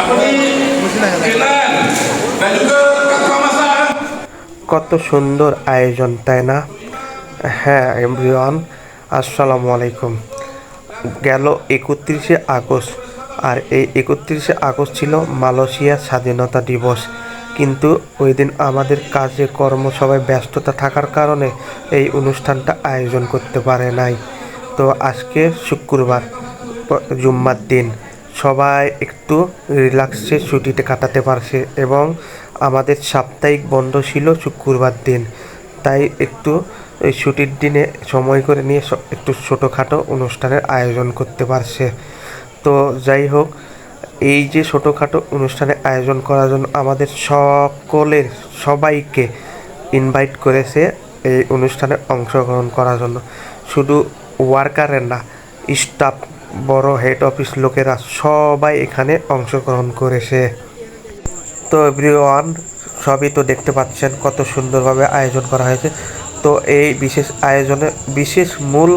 apa ni dan juga কত সুন্দর আয়োজন, তাই না? হ্যাঁ এভরিওয়ান, আসসালামু আলাইকুম। গেল একত্রিশে আগস্ট, আর এই একত্রিশে আগস্ট ছিল মালয়েশিয়া স্বাধীনতা দিবস। কিন্তু ওই দিন আমাদের কাজে কর্ম সবাই ব্যস্ততা থাকার কারণে এই অনুষ্ঠানটা আয়োজন করতে পারে নাই। তো আজকে শুক্রবার জুম্মার দিন। সবাই একটু রিল্যাক্সে ছুটিতে কাটাতে পারছে এবং আমাদের সাপ্তাহিক বন্ধ ছিল শুক্রবার দিন। তাই একটু এই ছুটির দিনে সময় করে নিয়ে একটু ছোটোখাটো অনুষ্ঠানের আয়োজন করতে পারছে। তো যাই হোক, এই যে ছোটোখাটো অনুষ্ঠানের আয়োজন করার জন্য আমাদের সকলের সবাইকে ইনভাইট করেছে এই অনুষ্ঠানে অংশগ্রহণ করার জন্য। শুধু ওয়ার্কারের না স্টাফ, বড় হেড অফিস লোকেরা সবাই এখানে অংশগ্রহণ করেছে। তো এভরিওয়ান সবই তো দেখতে পাচ্ছেন কত সুন্দরভাবে আয়োজন করা হয়েছে। তো এই বিশেষ আয়োজনে বিশেষ মূল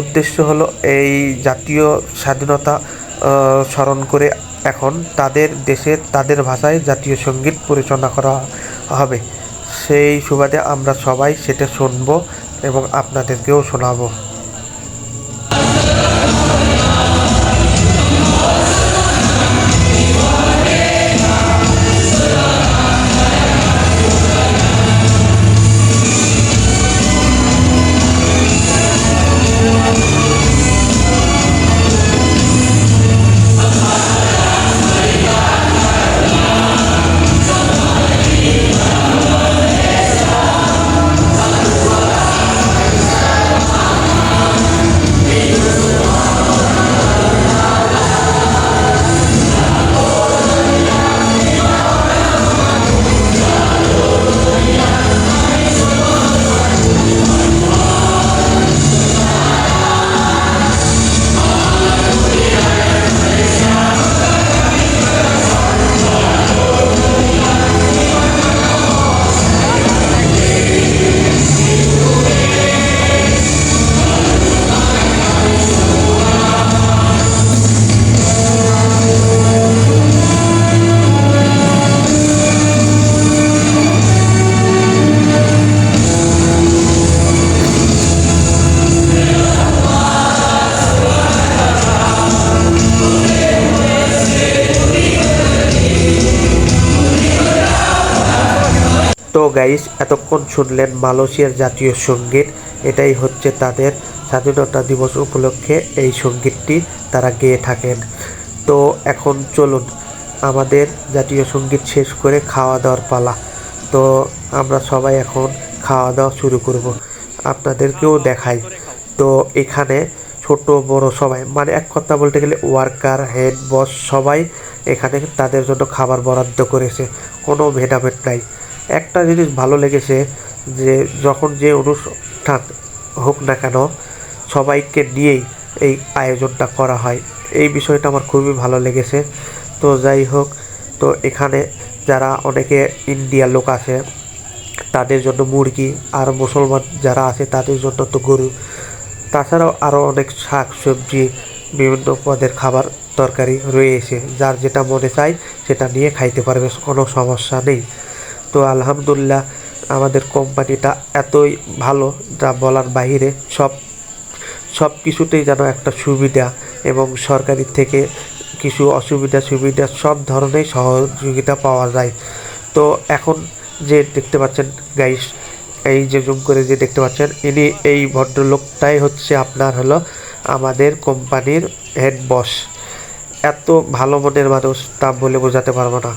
উদ্দেশ্য হলো এই জাতীয় স্বাধীনতা স্মরণ করে এখন তাদের দেশে, তাদের ভাষায় জাতীয় সংগীত পরিচালনা করা হবে। সেই সুবাদে আমরা সবাই সেটা শুনব এবং আপনাদেরকেও শোনাবো। তো গাইস এতক্ষণ শুনলেন মালয়েশিয়ার জাতীয় সংগীত। এটাই হচ্ছে তাদের স্বাধীনতা দিবস উপলক্ষে এই সঙ্গীতটি তারা গেয়ে থাকেন। তো এখন চলুন, আমাদের জাতীয় সংগীত শেষ করে খাওয়া দাওয়ার পালা। তো আমরা সবাই এখন খাওয়া দাওয়া শুরু করব। আপনাদেরকেও দেখাই। তো এখানে ছোট, বড় সবাই মানে এক কথা বলতে গেলে ওয়ার্কার হেড বস সবাই এখানে তাদের জন্য খাবার বরাদ্দ করেছে। কোনো ভেদাভেদ নাই। একটা জিনিস ভালো লেগেছে যে যখন যে অনুষ্ঠান হোক না কেন, সবাইকে নিয়েই এই আয়োজনটা করা হয়। এই বিষয়টা আমার খুবই ভালো লেগেছে। তো যাই হোক, তো এখানে যারা অনেকে ইন্ডিয়ার লোক আছে, তাদের জন্য মুরগি আর মুসলমান যারা আছে, তাদের জন্য তো গরু। তাছাড়াও আরও অনেক শাক, সবজি, বিভিন্ন পদের খাবার তরকারি রয়েছে। যার যেটা মনে চায়, সেটা নিয়ে খাইতে পারবে, কোনো সমস্যা নেই। তো আলহামদুলিল্লাহ আমাদের কোম্পানিটা এতই ভালো যা বলার বাইরে সব সব কিছুতেই যেন একটা সুবিধা এবং সরকারি থেকে কিছু অসুবিধা সুবিধা সব ধরনের সহযোগিতা পাওয়া যায়। তো এখন যে দেখতে পাচ্ছেন গাইস এই যে জুম করে যে দেখতে পাচ্ছেন, ইনি এই ভদ্রলোকটাই হচ্ছে আপনার হলো আমাদের কোম্পানির হেড বস এত ভালো মনের মানুষ তা বলে বোঝাতে পারব না।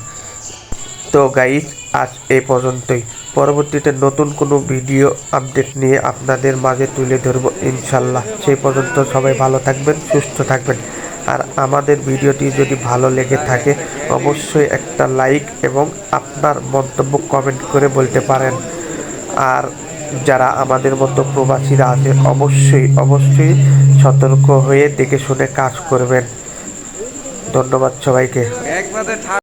তো গাইজ আজ এ পর্যন্তই। পরবর্তীতে নতুন কোনো ভিডিও আপডেট নিয়ে আপনাদের মাঝে তুলে ধরবো ইনশাল্লাহ। সেই পর্যন্ত সবাই ভালো থাকবেন, সুস্থ থাকবেন। আর আমাদের ভিডিওটি যদি ভালো লেগে থাকে, অবশ্যই একটা লাইক এবং আপনার মন্তব্য কমেন্ট করে বলতে পারেন। আর যারা আমাদের মতো প্রবাসীরা আছে, অবশ্যই অবশ্যই সতর্ক হয়ে দেখে শুনে কাজ করবেন। ধন্যবাদ সবাইকে।